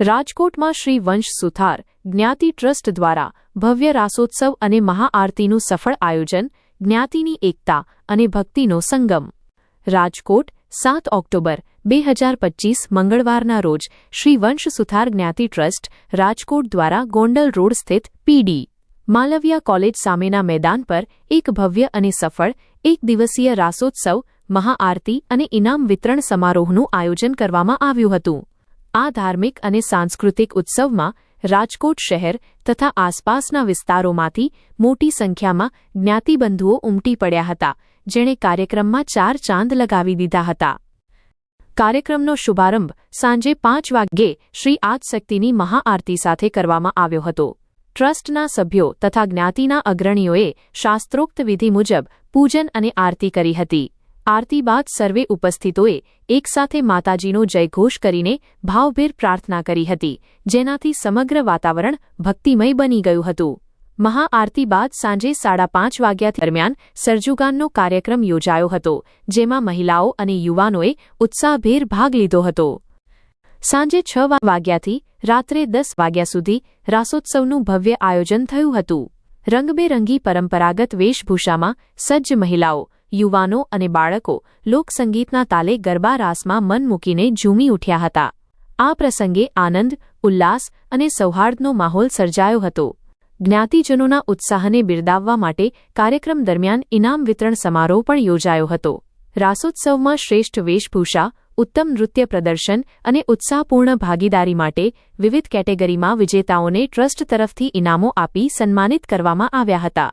રાજકોટમાં શ્રી વંશ સુથાર જ્ઞાતિ ટ્રસ્ટ દ્વારા ભવ્ય રાસોત્સવ અને મહાઆરતીનું સફળ આયોજન, જ્ઞાતિની એકતા અને ભક્તિનો સંગમ. રાજકોટ, સાત ઓક્ટોબર, બે હજાર પચીસ મંગળવારના રોજ શ્રી વંશ સુથાર જ્ઞાતિ ટ્રસ્ટ રાજકોટ દ્વારા ગોંડલ રોડ સ્થિત પીડી માલવિયા કોલેજ સામેના મેદાન પર એક ભવ્ય અને સફળ, એક દિવસીય રાસોત્સવ, મહાઆરતી અને ઇનામ વિતરણ સમારોહનું આયોજન કરવામાં આવ્યું હતું. આ ધાર્મિક અને સાંસ્કૃતિક ઉત્સવમાં રાજકોટ શહેર તથા આસપાસના વિસ્તારોમાંથી મોટી સંખ્યામાં જ્ઞાતિબંધુઓ ઉમટી પડ્યા હતા, જેણે કાર્યક્રમમાં ચાર ચાંદ લગાવી દીધા હતા. કાર્યક્રમનો શુભારંભ સાંજે પાંચ વાગ્યે શ્રી આદશક્તિની મહાઆરતી સાથે કરવામાં આવ્યો હતો. ટ્રસ્ટના સભ્યો તથા જ્ઞાતિના અગ્રણીઓએ શાસ્ત્રોક્ત વિધિ મુજબ પૂજન અને આરતી કરી હતી. આરતી બાદ સર્વે ઉપસ્થિતોએ એકસાથે માતાજીનો જયઘોષ કરીને ભાવભેર પ્રાર્થના કરી હતી, જેનાથી સમગ્ર વાતાવરણ ભક્તિમય બની ગયું હતું. મહાઆરતી બાદ સાંજે સાડા પાંચ વાગ્યા દરમિયાન સરજુગાનનો કાર્યક્રમ યોજાયો હતો, જેમાં મહિલાઓ અને યુવાનોએ ઉત્સાહભેર ભાગ લીધો હતો. સાંજે છ વાગ્યાથી રાત્રે દસ વાગ્યા સુધી રાસોત્સવનું ભવ્ય આયોજન થયું હતું. રંગબેરંગી પરંપરાગત વેશભૂષામાં સજ્જ મહિલાઓ યુવાનો અને બાળકો લોકસંગીતના તાલે ગરબા રાસમાં મન મૂકીને ઝૂમી ઉઠ્યા હતા. આ પ્રસંગે આનંદ, ઉલ્લાસ અને સૌહાર્દનો માહોલ સર્જાયો હતો. જ્ઞાતિજનોના ઉત્સાહને બિરદાવવા માટે કાર્યક્રમ દરમિયાન ઇનામ વિતરણ સમારોહ પણ યોજાયો હતો. રાસોત્સવમાં શ્રેષ્ઠ વેશભૂષા, ઉત્તમ નૃત્ય પ્રદર્શન અને ઉત્સાહપૂર્ણ ભાગીદારી માટે વિવિધ કેટેગરીમાં વિજેતાઓને ટ્રસ્ટ તરફથી ઇનામો આપી સન્માનિત કરવામાં આવ્યા હતા.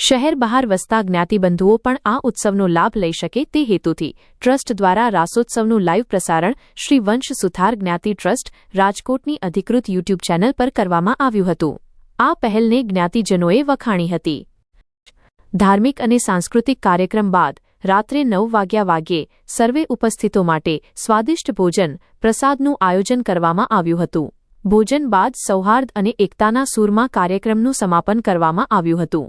શહેર બહાર વસતા જ્ઞાતિબંધુઓ પણ આ ઉત્સવનો લાભ લઈ શકે તે હેતુથી ટ્રસ્ટ દ્વારા રાસોત્સવનું લાઇવ પ્રસારણ શ્રી વંશ સુથાર જ્ઞાતિ ટ્રસ્ટ રાજકોટની અધિકૃત યુટ્યુબ ચેનલ પર કરવામાં આવ્યું હતું. આ પહેલને જ્ઞાતિજનોએ વખાણી હતી. ધાર્મિક અને સાંસ્કૃતિક કાર્યક્રમ બાદ રાત્રે નવ વાગ્યા વાગ્યે સર્વે ઉપસ્થિતો માટે સ્વાદિષ્ટ ભોજન પ્રસાદનું આયોજન કરવામાં આવ્યું હતું. ભોજન બાદ સૌહાર્દ અને એકતાના સૂરમાં કાર્યક્રમનું સમાપન કરવામાં આવ્યું હતું.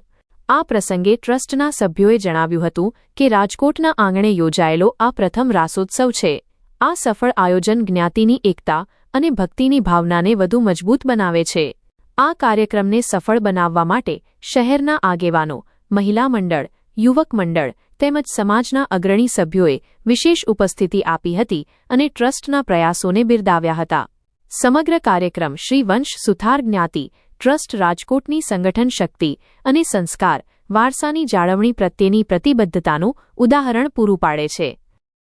આ પ્રસંગે ટ્રસ્ટના સભ્યોએ જણાવ્યું હતું કે રાજકોટના આંગણે યોજાયેલો આ પ્રથમ રાસોત્સવ છે. આ સફળ આયોજન જ્ઞાતિની એકતા અને ભક્તિની ભાવનાને વધુ મજબૂત બનાવે છે. આ કાર્યક્રમને સફળ બનાવવા માટે શહેરના આગેવાનો, મહિલા મંડળ, યુવક મંડળ તેમજ સમાજના અગ્રણી સભ્યોએ વિશેષ ઉપસ્થિતિ આપી હતી અને ટ્રસ્ટના પ્રયાસોને બિરદાવ્યા હતા. સમગ્ર કાર્યક્રમ શ્રી વંશ સુથાર જ્ઞાતિ ટ્રસ્ટ રાજકોટની સંગઠન શક્તિ અને સંસ્કાર વારસાની જાળવણી પ્રત્યેની પ્રતિબદ્ધતાનું ઉદાહરણ પૂરું પાડે છે.